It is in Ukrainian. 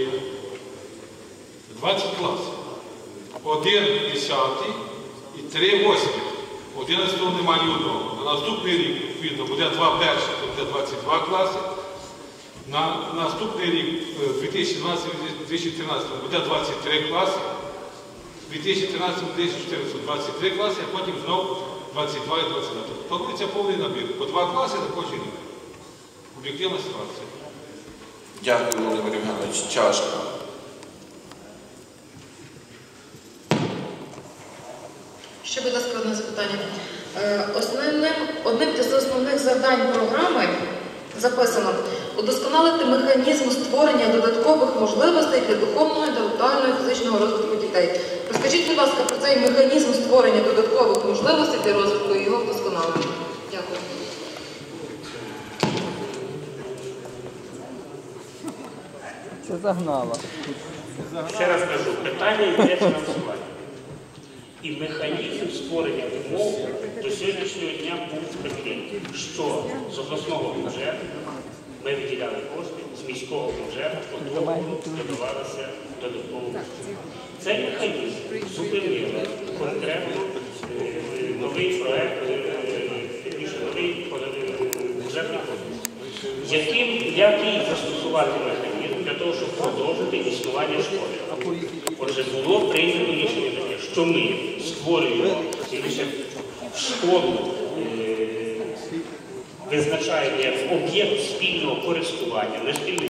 є 20 класів. Один десятий і три восьмих. 11 немає одного. На наступний рік, відповідно, буде два перших, то буде 22 класи. На наступний рік, е, 2012-2013, буде 23 класи. 2013-2014 23 класи, а потім знову 22 і 22. Тобто планується повний набір. По два класи на кожен рік. Об'єктивна ситуація. Дякую, Володимир Євгенович. Чашка. Ще, будь ласка, одне запитання. Е, Основним, одним із основних завдань програми записано удосконалити механізм створення додаткових можливостей для духовного, інтелектуального і фізичного розвитку дітей. Розкажіть, будь ласка, про цей механізм створення додаткових можливостей для розвитку і його вдосконалення. Дякую. Це загнала. Ще раз кажу, питання йде фінансування. І механізм створення умов до сьогоднішнього дня був такий, що з обласного бюджету ми виділяли кошти, з міського бюджету по договору додавалося додатково. Цей механізм зупинили конкретно е, новий проект, е, новий е, бюджетний кодекс яким, який застосувати механізм того, щоб продовжити існування школи. Отже, було прийнято рішення таке, що ми створюємо школу, е, визначаємо як об'єкт спільного користування, не спільний